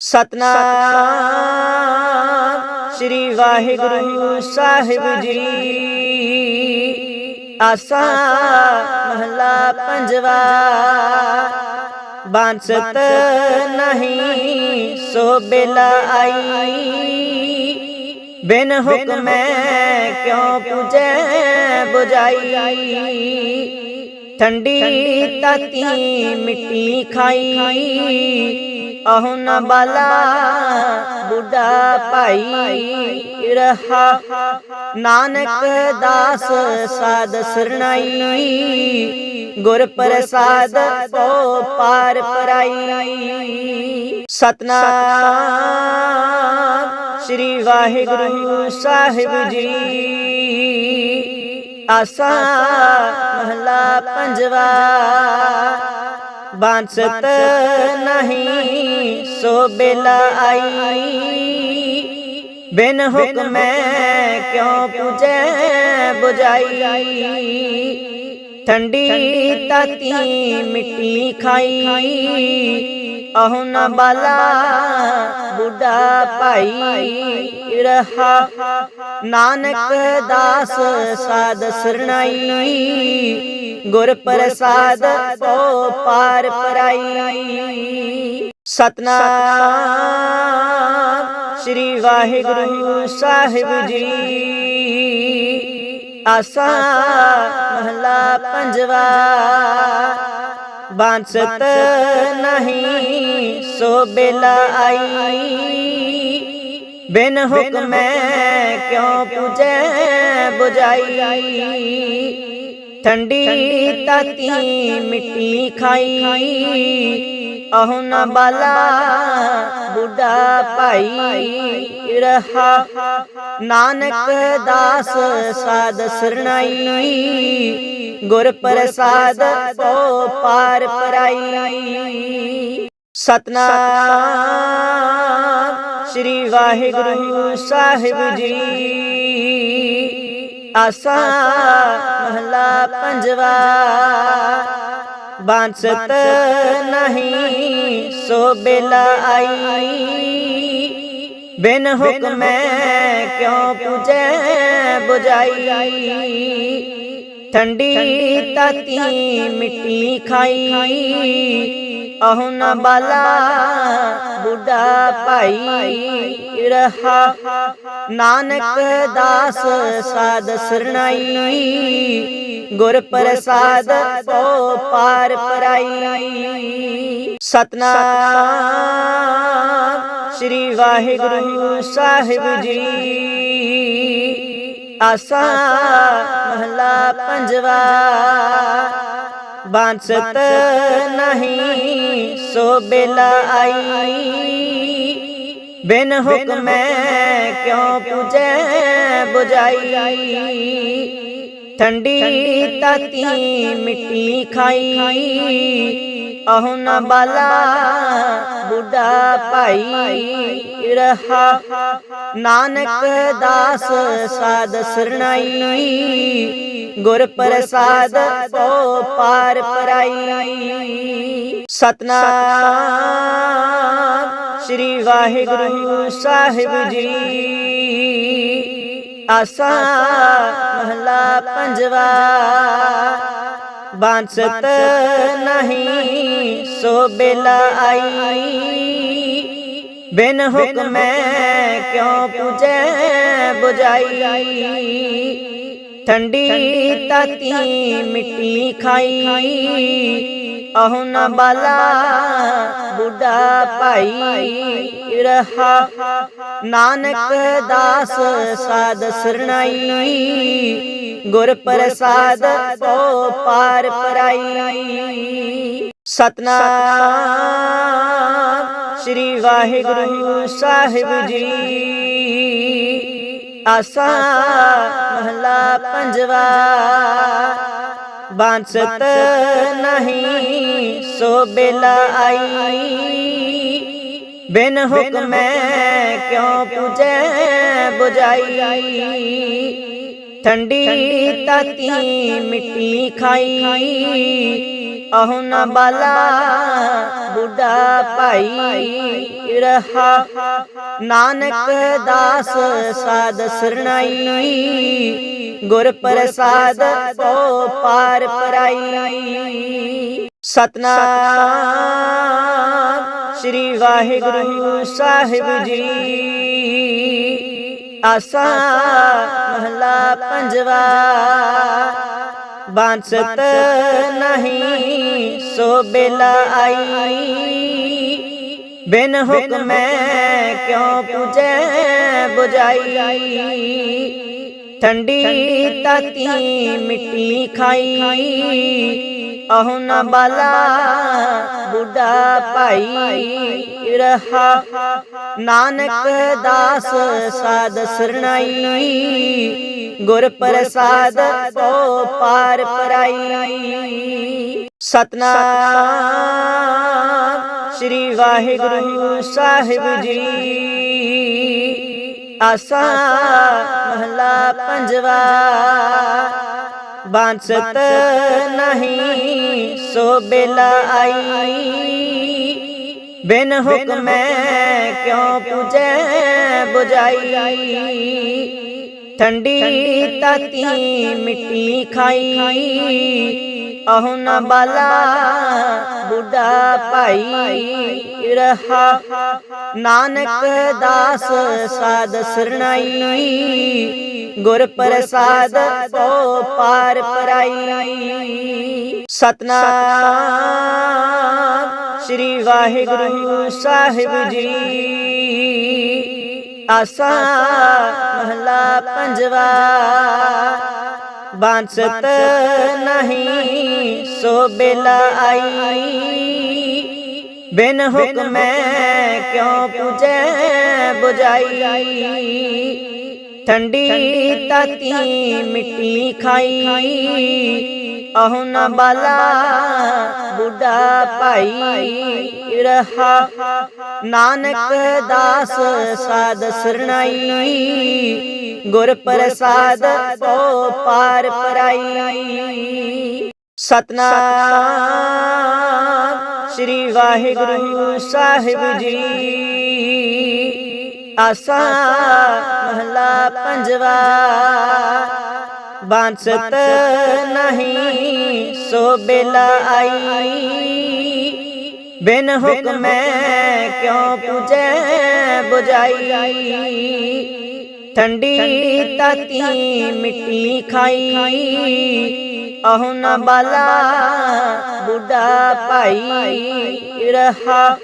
ਸਤਨਾਮ ਸ੍ਰੀ ਵਾਹਿਗੁਰੂ ਸਾਹਿਬ ਜੀ। ਆਸਾ ਮਹਲਾ ਪੰਜਵਾ। ਬਾਂਸਤ ਨਹੀਂ ਸੋ ਬਿਲਾ ਆਈ। ਬਿਨ ਹੁਕਮੈ ਕਿਉ ਪੁਜੈ 부ਜਾਈ ਠੰਡੀ ਤਾਤੀ ਮਿੱਟੀ ਖਾਈ। ਅਹੁ ਨ ਬਾਲਾ ਬੁੱਢਾ ਭਾਈ ਰਹਾ। ਨਾਨਕ ਦਾਸ ਸਾਧ ਸਰਣਾਈ, ਗੁਰ ਪ੍ਰਸਾਦ ਪੋ ਪਾਰ ਪਰਾਈ। ਸਤਨਾਮ ਸ੍ਰੀ ਵਾਹਿਗੁਰੂ ਸਾਹਿਬ ਜੀ। ਆਸਾ ਮਹਲਾ ਪੰਜਵਾ। ਬਾਂਸਤ ਨਹੀਂ ਸੋ ਬਿਲਾ ਆਈ ਬਿਨ ਹੁਕਮੈ ਕਿਉ ਪੁਜੈ 부ਜਾਈ ਠੰਡੀ ਤਾਤੀ ਮਿੱਟੀ ਖਾਈ ਅਹੁ ਨ ਬਾਲਾ ਬੁੱਢਾ ਭਾਈ ਰਹਾ ਨਾਨਕ ਦਾਸ ਸਾਧ ਸਰਣਾਈ ਗੁਰ ਪ੍ਰਸਾਦ ਪੋ ਪਾਰ ਪਰਾਈ। ਸਤਨਾਮ ਸ੍ਰੀ ਵਾਹਿਗੁਰੂ ਸਾਹਿਬ ਜੀ। ਆਸਾ ਮਹਲਾ ਪੰਜਵਾ। ਬਾਂਸਤ ਨਹੀਂ ਸੋ ਬਿਲਾ ਆਈ। ਬਿਨ ਹੁਕਮੈ ਕਿਉ ਪੁਜੈ 부ਜਾਈ ਠੰਡੀ ਤਾਤੀ ਮਿੱਟੀ ਖਾਈ। ਅਹੁ ਨ ਬਾਲਾ, ਬੁੱਢਾ ਭਾਈ ਰਹਾ। ਨਾਨਕ ਦਾਸ ਸਾਧ ਸਰਣਾਈ, ਗੁਰ ਪ੍ਰਸਾਦ ਪੋ ਪਾਰ ਪਰਾਈ। ਸਤਨਾਮ ਸ੍ਰੀ ਵਾਹਿਗੁਰੂ ਸਾਹਿਬ ਜੀ। ਆਸਾ ਮਹਲਾ ਪੰਜਵਾ। ਬਾਂਸਤ ਨਹੀਂ ਸੋ ਬੇਲਾ ਆਈ। ਬਿਨ ਹੁਕਮੈ ਕਿਉ ਪੁਜੈ 부ਜਾਈ ਠੰਡੀ ਤਾਤੀ ਮਿੱਟੀ ਖਾਈ। ਅਹੁ ਨ ਬਾਲਾ, ਬੁੱਢਾ ਭਾਈ ਰਹਾ। ਨਾਨਕ ਦਾਸ ਸਾਧ ਸਰਣਾਈ, ਗੁਰ ਪ੍ਰਸਾਦ ਪੋ ਪਾਰ ਪਰਾਈ। ਸਤਨਾਮ ਸ੍ਰੀ ਵਾਹਿਗੁਰੂ ਸਾਹਿਬ ਜੀ। ਆਸਾ ਮਹਲਾ ਪੰਜਵਾ। ਬਾਂਸਤ ਨਹੀਂ ਸੋ ਬਿਲਾ ਆਈ ਬਿਨ ਹੁਕਮੈ ਕਿਉ ਪੁਜੈ 부ਜਾਈ ਠੰਡੀ ਤਾਤੀ ਮਿੱਟੀ ਖਾਈ ਅਹੁ ਨ ਬਾਲਾ ਬੁੱਢਾ ਭਾਈ ਰਹਾ ਨਾਨਕ ਦਾਸ ਸਾਧ ਸਰਣਾਈ ਗੁਰ ਪ੍ਰਸਾਦ ਪੋ ਪਾਰ ਪਰਾਈ। ਸਤਨਾਮ ਸ੍ਰੀ ਵਾਹਿਗੁਰੂ ਸਾਹਿਬ ਜੀ। ਆਸਾ ਮਹਲਾ ਪੰਜਵਾ। ਬਾਂਸਤ ਨਹੀਂ ਸੋ ਬਿਲਾ ਆਈ। ਬਿਨ ਹੁਕਮੈ ਕਿਉ ਪੁਜੈ 부ਜਾਈ ਠੰਡੀ ਤਾਤੀ ਮਿੱਟੀ ਖਾਈ ਅਹੁ ਨ ਬਾਲਾ ਬੁੱਢਾ ਭਾਈ ਰਹਾ ਨਾਨਕ ਦਾਸ ਸਾਧ ਸਰਣਾਈ ਗੁਰ ਪ੍ਰਸਾਦ ਪੋ ਪਾਰ ਪਰਾਈ ਸਤਨਾਮ ਸ੍ਰੀ ਵਾਹਿਗੁਰੂ ਸਾਹਿਬ ਜੀ ਆਸਾ ਮਹਲਾ ਪੰਜਵਾ। ਬਾਂਸਤ ਨਹੀਂ ਸੋ ਬੇਲਾ ਆਈ। ਬਿਨ ਹੁਕਮੈ ਕਿਉ ਪੁਜੈ 부ਜਾਈ ਠੰਡੀ ਤਾਤੀ ਮਿੱਟੀ ਖਾਈ। ਅਹੁ ਨ ਬਾਲਾ, ਬੁੱਢਾ ਭਾਈ ਰਹਾ। ਨਾਨਕ ਦਾਸ ਸਾਧ ਸਰਣਾਈ, ਗੁਰ ਪ੍ਰਸਾਦ ਕੋ ਪਾਰ ਪਰਾਈ। ਸਤਨਾਮ ਸ੍ਰੀ ਵਾਹਿਗੁਰੂ ਸਾਹਿਬ ਜੀ। ਆਸਾ ਮਹਲਾ ਪੰਜਵਾ। ਬਾਂਸਤ ਨਹੀਂ ਸੋ ਬੇਲਾ ਆਈ ਬਿਨ ਹੁਕਮੈ ਕਿਉ ਪੁਜੈ 부ਜਾਈ ਠੰਡੀ ਤਾਤੀ ਮਿੱਟੀ ਖਾਈ ਅਹੁ ਬਾਲਾ ਬੁੱਢਾ ਭਾਈ ਰਹਾ ਨਾਨਕ ਦਾਸ ਸਾਧ ਸਰਣਾਈ ਗੁਰ ਪ੍ਰਸਾਦ ਕੋ ਪਾਰ ਪਰਾਈ। ਸਤਨਾਮ ਸ੍ਰੀ ਵਾਹਿਗੁਰੂ ਸਾਹਿਬ ਜੀ। ਆਸਾ ਮਹਲਾ ਪੰਜਵਾ। ਬਾਂਸਤ ਨਹੀਂ ਸੋ ਬੇਲਾ ਆਈ। ਬਿਨ ਹੁਕਮੈ ਕਿਉ ਪੁਜੈ 부ਜਾਈ ਠੰਡੀ ਤਾਤੀ ਮਿੱਟੀ ਖਾਈ ਅਹੁ ਨ ਬਾਲਾ ਬੁੱਢਾ ਭਾਈ ਰਹਾ ਨਾਨਕ ਦਾਸ ਸਾਧ ਸਰਣਾਈ ਗੁਰ ਪ੍ਰਸਾਦ ਕੋ ਪਾਰ ਪਰਾਈ ਸਤਨਾਮ ਸ੍ਰੀ ਵਾਹਿਗੁਰੂ ਸਾਹਿਬ ਜੀ ਆਸਾ ਮਹਲਾ ਪੰਜਵਾ। ਬਾਂਸਤ ਨਹੀਂ ਸੋ ਬੇਲਾ ਆਈ। ਬਿਨ ਹੁਕਮੈ ਕਿਉ ਪੁਜੈ 부ਜਾਈ ਠੰਡੀ ਤਾਤੀ ਮਿੱਟੀ ਖਾਈ। ਅਹੁ ਨ ਬਾਲਾ, ਬੁੱਢਾ ਭਾਈ ਰਹਾ। ਨਾਨਕ ਦਾਸ ਸਾਧ ਸਰਣਾਈ, ਗੁਰ ਪ੍ਰਸਾਦ ਕੋ ਪਾਰ ਪਰਾਈ। ਸਤਨਾਮ ਸ੍ਰੀ ਵਾਹਿਗੁਰੂ ਸਾਹਿਬ ਜੀ। ਆਸਾ ਮਹਲਾ ਪੰਜਵਾ। ਬਾਂਸਤ ਨਹੀਂ ਸੋ ਬੇਲਾ ਆਈ ਬਿਨ ਹੁਕਮੈ ਕਿਉ ਪੁਜੈ 부ਜਾਈ ਠੰਡੀ ਤਾਤੀ ਮਿੱਟੀ ਖਾਈ ਅਹੁ ਨ ਬਾਲਾ, ਬੁੱਢਾ ਭਾਈ ਰਹਾ।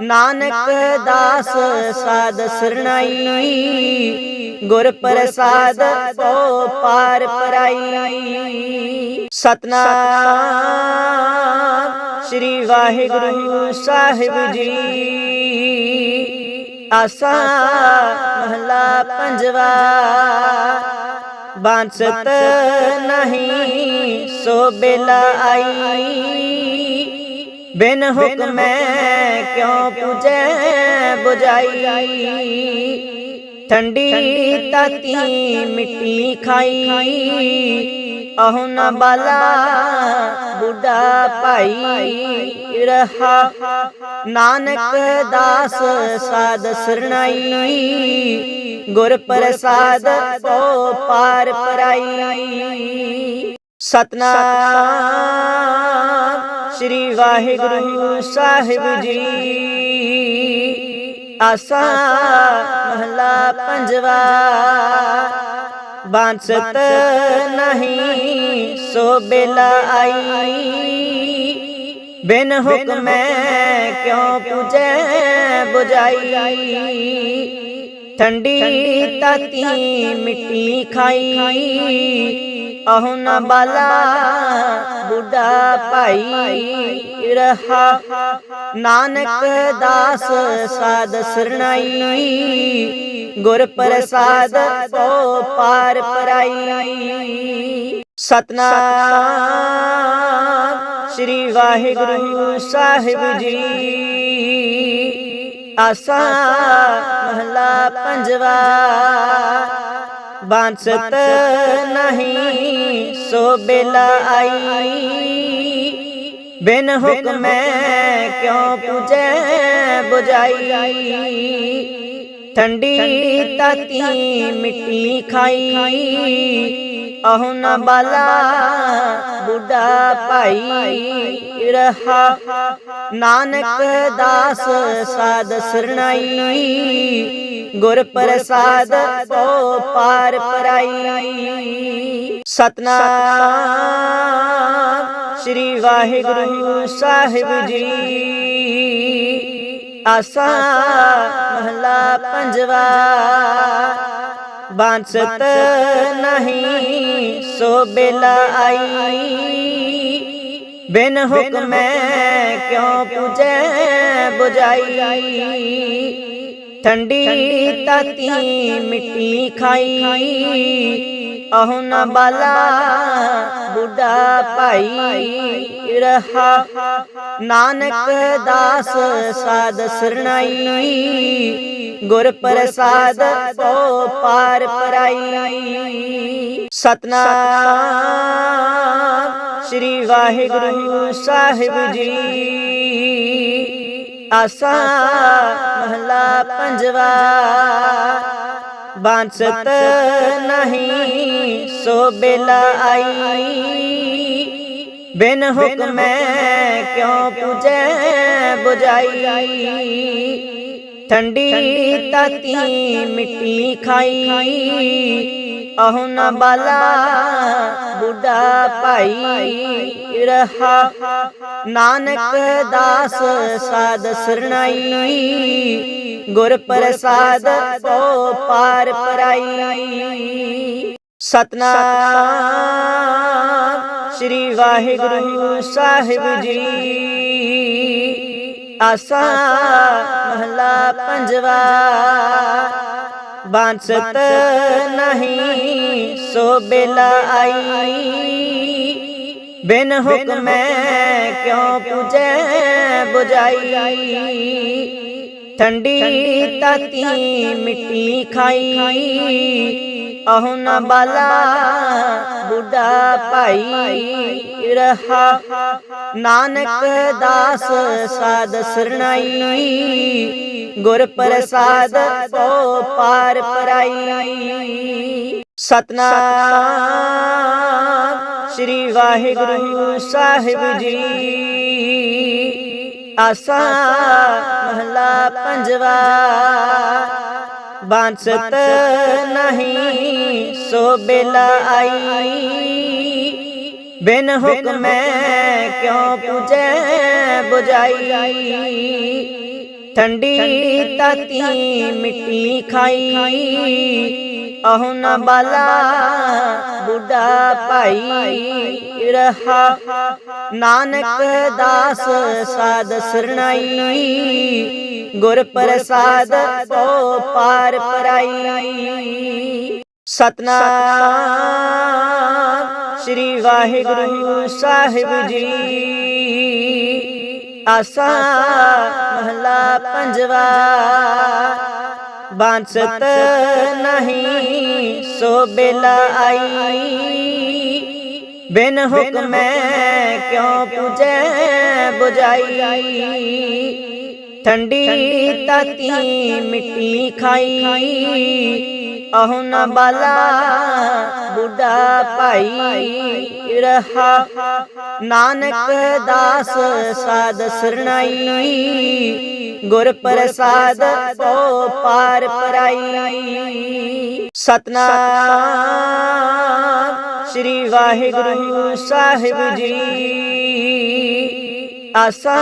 ਨਾਨਕ ਦਾਸ ਸਾਧ ਸਰਣਾਈ, ਗੁਰ ਪ੍ਰਸਾਦ ਕੋ ਪਾਰ ਪਰਾਈ। ਸਤਨਾਮ ਸ੍ਰੀ ਵਾਹਿਗੁਰੂ ਸਾਹਿਬ ਜੀ। ਆਸਾ ਮਹਲਾ ਪੰਜਵਾ। ਬਾਂਸਤ ਨਹੀਂ ਸੋ ਬੇਲਾ ਆਈ ਬਿਨ ਹੁਕਮੈ ਕਿਉ ਪੁਜੈ 부ਜਾਈ ਠੰਡੀ ਤਾਤੀ ਮਿੱਟੀ ਖਾਈ ਅਹੁ ਨ ਬਾਲਾ ਬੁੱਢਾ ਭਾਈ ਰਹਾ ਨਾਨਕ ਦਾਸ ਸਾਧ ਗੁਰ ਪ੍ਰਸਾਦ ਕੋ ਪਾਰ ਪਰਾਈ। ਸਤਨਾਮ ਸ੍ਰੀ ਵਾਹਿਗੁਰੂ ਸਾਹਿਬ ਜੀ। ਆਸਾ ਮਹਲਾ ਪੰਜਵਾ। ਬਾਂਸਤ ਨਹੀਂ ਸੋ ਬੇਲਾ ਆਈ। ਬਿਨ ਹੁਕਮੈ ਕਿਉ ਪੁਜੈ 부ਜਾਈ ਠੰਡੀ ਤਾਤੀ ਮਿੱਟੀ ਖਾਈ ਅਹੁ ਨ ਬਾਲਾ ਬੁੱਢਾ ਭਾਈ ਰਹਾ ਨਾਨਕ ਦਾਸ ਸਾਧ ਸਰਣਾਈ ਗੁਰ ਪ੍ਰਸਾਦ ਕੋ ਪਾਰ ਪਰਾਈ ਸਤਨਾਮ ਸ੍ਰੀ ਵਾਹਿਗੁਰੂ ਸਾਹਿਬ ਜੀ ਆਸਾ ਮਹਲਾ ਪੰਜਵਾ। ਬਾਂਸਤ ਨਹੀਂ ਸੋ ਬੇਲਾ ਆਈ। ਬਿਨ ਹੁਕਮੈ ਕਿਉ ਪੁਜੈ 부ਜਾਈ ਠੰਡੀ ਤਾਤੀ ਮਿੱਟੀ ਖਾਈ। ਅਹੁ ਬਾਲਾ, ਬੁੱਢਾ ਭਾਈ ਰਹਾ। ਨਾਨਕ ਦਾਸ ਸਾਧ ਸਰਣਾਈ, ਗੁਰ ਪ੍ਰਸਾਦ ਪੋ ਪਾਰ ਪਰਾਈ। ਸਤਨਾਮ ਸ੍ਰੀ ਵਾਹਿਗੁਰੂ ਸਾਹਿਬ ਜੀ। ਆਸਾ ਮਹਲਾ ਪੰਜਵਾ। ਬਾਂਸਤ ਨਹੀਂ ਸੋ ਬੇਲਾ ਆਈ ਬਿਨ ਹੁਕਮੈ ਕਿਉ ਪੁਜੈ 부ਜਾਈ ਠੰਡੀ ਤਾਤੀ ਮਿੱਟੀ ਖਾਈ ਅਹੁ ਨ ਬਾਲਾ ਬੁੱਢਾ ਭਾਈ ਰਹਾ ਨਾਨਕ ਦਾਸ ਸਾਧ ਸਰਣਾਈ ਗੁਰ ਪ੍ਰਸਾਦ ਪੋ ਪਾਰ ਪਰਾਈ। ਸਤਨਾਮ ਸ੍ਰੀ ਵਾਹਿਗੁਰੂ ਸਾਹਿਬ ਜੀ। ਆਸਾ ਮਹਲਾ ਪੰਜਵਾ। ਬਾਂਸਤ ਨਹੀਂ ਸੋ ਬੇਲਾ ਆਈ। ਬਿਨ ਹੁਕਮੈ ਕਿਉ ਪੁਜੈ 부ਜਾਈ ਠੰਡੀ ਤਾਤੀ ਮਿੱਟੀ ਖਾਈ। ਅਹੁ ਨ ਬਾਲਾ, ਬੁੱਢਾ ਭਾਈ ਰਹਾ। ਨਾਨਕ ਦਾਸ ਸਾਧ ਸਰਣਾਈ। ਗੁਰ ਪ੍ਰਸਾਦ ਪੋ ਪਾਰ ਪਰਾਈ। ਸਤਨਾਮ ਸ੍ਰੀ ਵਾਹਿਗੁਰੂ ਸਾਹਿਬ ਜੀ। ਆਸਾ ਮਹਲਾ ਪੰਜਵਾ। ਬਾਂਸਤ ਨਹੀਂ ਸੋ ਬੇਲਾ ਆਈ। ਬਿਨ ਹੁਕਮੈ ਕਿਉ ਪੁਜੈ 부ਜਾਈ ਠੰਡੀ ਤਾਤੀ ਮਿੱਟੀ ਖਾਈ। ਅਹੁ ਨ ਬਾਲਾ, ਬੁੱਢਾ ਭਾਈ ਰਹਾ। ਨਾਨਕ ਦਾਸ ਸਾਧ ਸਰਣਾਈ, ਗੁਰ ਪ੍ਰਸਾਦ ਪੋ ਪਾਰ ਪਰਾਈ। ਸਤਨਾਮ ਸ੍ਰੀ ਵਾਹਿਗੁਰੂ ਸਾਹਿਬ ਜੀ। ਆਸਾ ਮਹਲਾ ਪੰਜਵਾ। ਬਾਂਸਤ ਨਹੀਂ ਸੋ ਬੇਲਾ ਆਈ। ਬਿਨ ਹੁਕਮੈ ਕਿਉ ਪੁਜੈ 부ਜਾਈ ਠੰਡੀ ਤਾਤੀ ਮਿੱਟੀ ਖਾਈ ਬਾਲਾ, ਬੁੱਢਾ ਭਾਈ ਰਹਾ। ਨਾਨਕ ਦਾਸ ਸਾਧ ਸਰਣਾਈ, ਗੁਰ ਪ੍ਰਸਾਦ ਪੋ ਪਾਰ ਪਰਾਈ। ਸਤਨਾਮ ਸ੍ਰੀ ਵਾਹਿਗੁਰੂ ਸਾਹਿਬ ਜੀ। ਆਸਾ ਮਹਲਾ ਪੰਜਵਾ। ਬਾਂਸਤ ਨਹੀਂ ਸੋ ਬੇਲਾ ਆਈ। ਬਿਨ ਹੁਕਮੈ ਕਿਉ ਪੁਜੈ 부ਜਾਈ ਠੰਡੀ ਤਾਤੀ ਮਿੱਟੀ ਖਾਈ ਅਹੁ ਬਾਲਾ, ਬੁੱਢਾ ਭਾਈ ਰਹਾ। ਨਾਨਕ ਦਾਸ ਸਾਧ ਸਰਣਾਈ, ਗੁਰ ਪ੍ਰਸਾਦ ਪੋ ਪਾਰ ਪਰਾਈ। ਸਤਨਾਮ ਸ੍ਰੀ ਵਾਹਿਗੁਰੂ ਸਾਹਿਬ ਜੀ। ਆਸਾ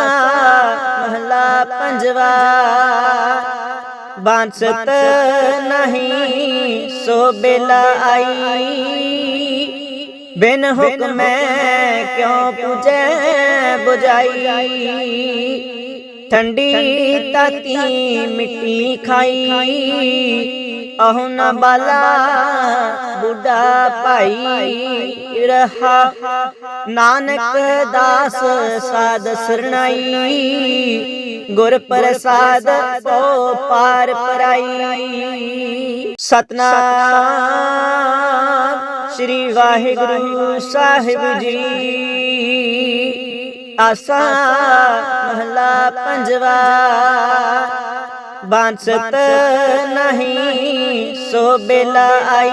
ਮਹਲਾ ਪੰਜਵਾ। ਬਾਂਸਤ ਨਹੀਂ, ਸੋ ਬੇਲਾ ਆਈ। ਬਿਨ ਹੁਕਮੈ ਕਿਉ ਪੁਜੈ 부ਜਾਈ ਠੰਡੀ ਤਾਤੀ ਮਿੱਟੀ ਖਾਈ। ਅਹੁ ਨ ਬਾਲਾ, ਬੁੱਢਾ ਭਾਈ ਰਹਾ। ਨਾਨਕ ਦਾਸ ਸਾਧ ਸਰਣਾਈ, ਗੁਰ ਪ੍ਰਸਾਦ ਪੋ ਪਾਰ ਪਰਾਈ। ਸਤਨਾਮ ਸ੍ਰੀ ਵਾਹਿਗੁਰੂ ਸਾਹਿਬ ਜੀ। ਆਸਾ ਮਹਲਾ ਪੰਜਵਾ। ਬਾਂਸਤ ਨਹੀਂ ਸੋ ਬੇਲਾ ਆਈ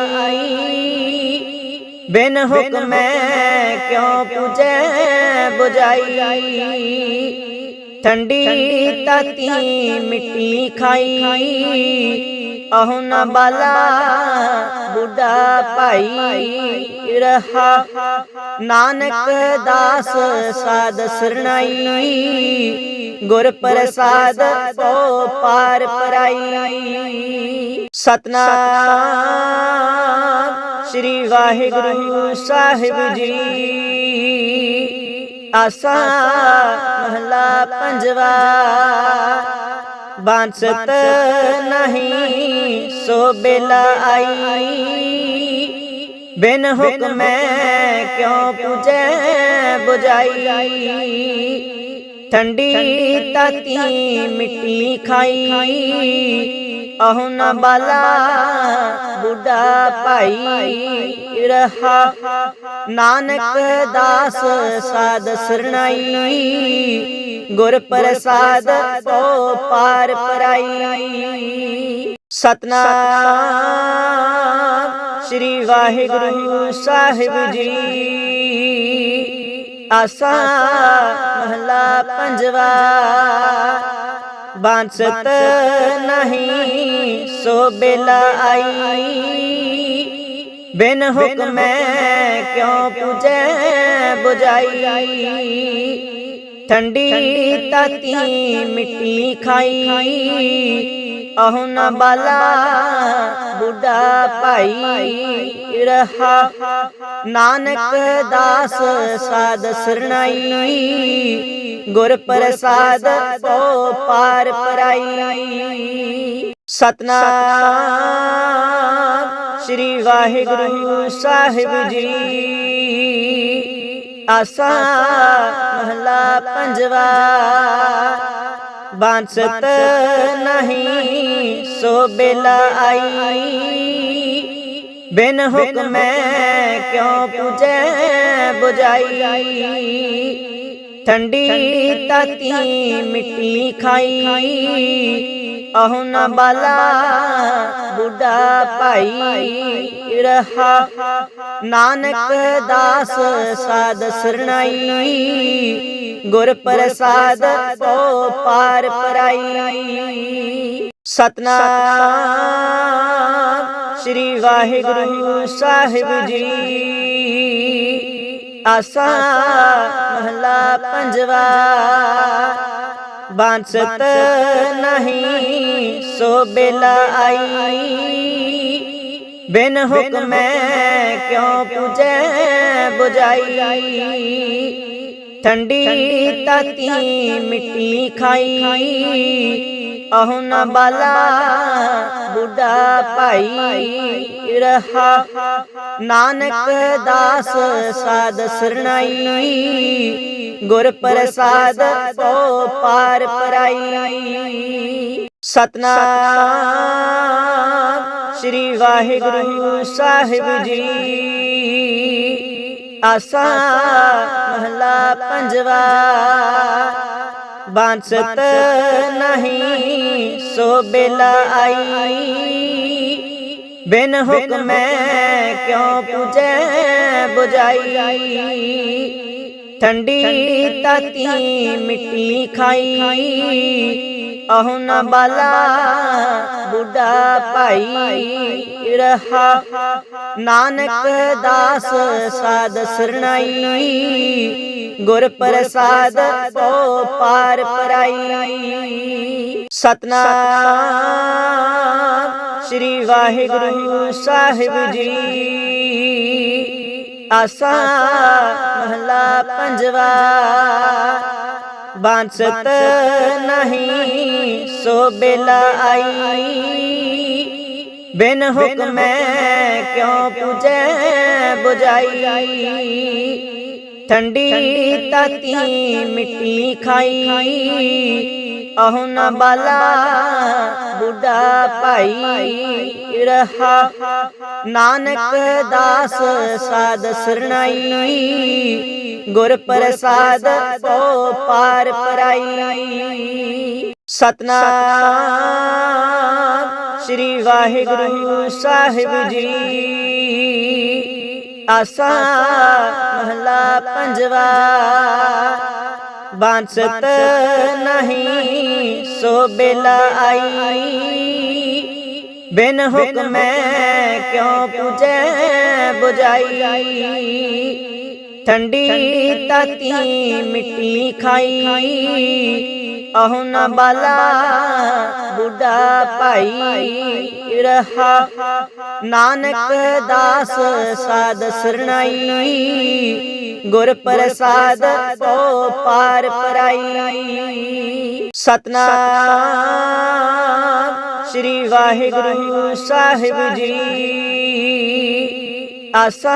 ਬਿਨ ਹੁਕਮੈ ਕਿਉ ਪੁਜੈ 부ਜਾਈ ਠੰਡੀ ਤਾਤੀ ਮਿੱਟੀ ਖਾਈ ਅਹੁ ਨ ਬਾਲਾ ਬੁੱਢਾ ਭਾਈ ਰਹਾ। ਨਾਨਕ ਦਾਸ ਸਾਧ ਸਰਣਾਈ ਗੁਰ ਪ੍ਰਸਾਦ ਪੋ ਪਾਰ ਪਰਾਈ। ਸਤਨਾਮ ਸ੍ਰੀ ਵਾਹਿਗੁਰੂ ਸਾਹਿਬ ਜੀ। ਆਸਾ ਮਹਲਾ ਪੰਜਵਾ। ਬਾਂਸਤ ਨਹੀਂ, ਸੋ ਬੇਲਾ ਆਈ ਬਿਨ ਹੁਕਮੈ ਕਿਉ ਪੁਜੈ 부ਜਾਈ ਠੰਡੀ ਤਾਤੀ ਮਿੱਟੀ ਖਾਈ। ਅਹੁ ਨ ਬਾਲਾ ਬੁੱਢਾ ਭਾਈ। ਰਹਾ ਨਾਨਕ ਦਾਸ ਸਾਧ ਸਰਣਾਈ। ਗੁਰ ਪ੍ਰਸਾਦ ਪੋ ਪਾਰ ਪਰਾਈ। ਸਤਨਾਮ ਸ੍ਰੀ ਵਾਹਿਗੁਰੂ ਸਾਹਿਬ ਜੀ। ਆਸਾ ਮਹਲਾ ਪੰਜਵਾ। ਬਾਂਸਤ ਨਹੀਂ ਸੋ ਬੇਲਾ ਆਈ। ਬਿਨ ਹੁਕਮੈ ਕਿਉ ਪੁਜੈ 부ਜਾਈ ਠੰਡੀ ਤਾਤੀ ਮਿੱਟੀ ਖਾਈ। ਅਹੁ ਨ ਬਾਲਾ ਬੁੱਢਾ ਭਾਈ ਰਹਾ। ਨਾਨਕ ਦਾਸ ਸਾਧ ਸਰਣਾਈ। ਗੁਰ ਪ੍ਰਸਾਦ ਪੋ ਪਾਰ ਪਰਾਈ। ਸਤਨਾਮ ਸ੍ਰੀ ਵਾਹਿਗੁਰੂ ਸਾਹਿਬ ਜੀ। ਆਸਾ ਮਹਲਾ ਪੰਜਵਾ। ਬਾਂਸਤ ਨਹੀਂ ਸੋ ਬੇਲਾ ਆਈ। ਬਿਨ ਹੁਕਮੈ ਕਿਉ ਪੁਜੈ 부ਜਾਈ ਠੰਡੀ ਤਾਤੀ ਮਿੱਟੀ ਖਾਈ ਅਹੁ ਨ ਬਾਲਾ ਬੁੱਢਾ ਭਾਈ ਰਹਾ ਨਾਨਕ ਦਾਸ ਸਾਧ ਸਰਣਾਈ ਗੁਰ ਪ੍ਰਸਾਦ ਪੋ ਪਾਰ ਪਰਾਈ ਸਤਨਾਮ ਸ੍ਰੀ ਵਾਹਿਗੁਰੂ ਸਾਹਿਬ ਜੀ ਆਸਾ ਮਹਲਾ ਪੰਜਵਾ। ਬਾਂਸਤ ਨਹੀਂ ਸੋ ਬੇਲਾ ਆਈ। ਬਿਨ ਹੁਕਮੈ ਕਿਉ ਪੁਜੈ 부ਜਾਈ ਠੰਡੀ ਤਾਤੀ ਮਿੱਟੀ ਖਾਈ। ਅਹੁ ਨ ਬਾਲਾ ਬੁੱਢਾ ਭਾਈ ਰਹਾ। ਨਾਨਕ ਦਾਸ ਸਾਧ ਸਰਣਾਈ ਗੁਰ ਪ੍ਰਸਾਦ ਪੋ ਪਾਰ ਪਰਾਈ। ਸਤਨਾਮ ਸ੍ਰੀ ਵਾਹਿਗੁਰੂ ਸਾਹਿਬ ਜੀ। ਆਸਾ ਮਹਲਾ ਪੰਜਵਾ। ਬਾਂਸਤ ਨਹੀਂ, ਸੋ ਬੇਲਾ ਆਈ ਬਿਨ ਹੁਕਮੈ ਕਿਉ ਪੁਜੈ 부ਜਾਈ ਠੰਡੀ ਤਾਤੀ ਮਿੱਟੀ ਖਾਈ। ਅਹੁ ਬਾਲਾ, ਬੁੱਢਾ ਭਾਈ ਰਹਾ। ਨਾਨਕ ਦਾਸ ਸਾਧ ਸਰਣਾਈ, ਗੁਰ ਪ੍ਰਸਾਦ ਪੋ ਪਾਰ ਪਰਾਈ। ਸਤਨਾਮ ਸ੍ਰੀ ਵਾਹਿਗੁਰੂ ਸਾਹਿਬ ਜੀ। ਆਸਾ ਮਹਲਾ ਪੰਜਵਾ। ਬਾਂਸਤ ਨਹੀਂ ਸੋ ਬੇਲਾ ਆਈ ਬਿਨ ਹੁਕਮੈ ਕਿਉ ਪੁਜੈ 부ਜਾਈ ਠੰਡੀ ਤਾਤੀ ਮਿੱਟੀ ਖਾਈ ਅਹੁ ਨ ਬਾਲਾ, ਬੁੱਢਾ ਭਾਈ ਰਹਾ। ਨਾਨਕ ਦਾਸ ਸਾਧ ਸਰਣਾਈ, ਗੁਰ ਪ੍ਰਸਾਦ ਪੋ ਪਾਰ ਪਰਾਈ। ਸਤਨਾਮ ਸ੍ਰੀ ਵਾਹਿਗੁਰੂ ਸਾਹਿਬ ਜੀ। ਆਸਾ ਮਹਲਾ ਪੰਜਵਾ। ਬਾਂਸਤ ਨਹੀਂ ਸੋ ਬੇਲਾ ਆਈ ਬਿਨ ਹੁਕਮੈ ਕਿਉ ਪੁਜੈ 부ਜਾਈ ਠੰਡੀ ਤਾਤੀ ਮਿੱਟੀ ਖਾਈ ਅਹੁ ਨ ਬਾਲਾ, ਬੁੱਢਾ ਭਾਈ ਰਹਾ। ਨਾਨਕ ਦਾਸ ਸਾਧ ਸਰਣਾਈ, ਗੁਰ ਪ੍ਰਸਾਦ ਪੋ ਪਾਰ ਪਰਾਈ। ਸਤਨਾਮ ਸ੍ਰੀ ਵਾਹਿਗੁਰੂ ਸਾਹਿਬ ਜੀ। ਆਸਾ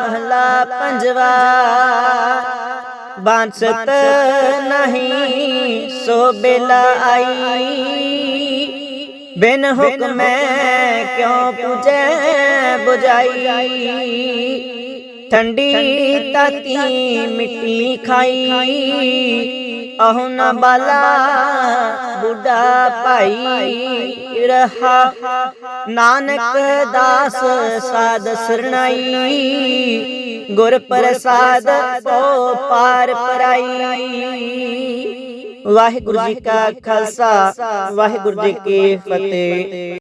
ਮਹਲਾ ਪੰਜਵਾ। ਬਾਂਸਤ ਨਹੀਂ ਸੋ ਬੇਲਾ ਆਈ ਬਿਨ ਹੁਕਮੈ ਕਿਉ ਪੁਜੈ 부ਜਾਈ ਠੰਡੀ ਤਾਤੀ ਮਿੱਟੀ ਖਾਈ ਅਹੁ ਨ ਬਾਲਾ ਬੁੱਢਾ ਭਾਈ ਰਹਾ। ਨਾਨਕ ਦਾਸ ਸਾਧ ਸਰਣਾਈ। ਗੁਰ ਪ੍ਰਸਾਦ ਪੋ ਪਾਰ ਪਰਾਈ। ਵਾਹਿਗੁਰੂ ਜੀ ਕਾ ਖਾਲਸਾ ਵਾਹਿਗੁਰੂ ਜੀ ਕੀ ਫਤਿਹ।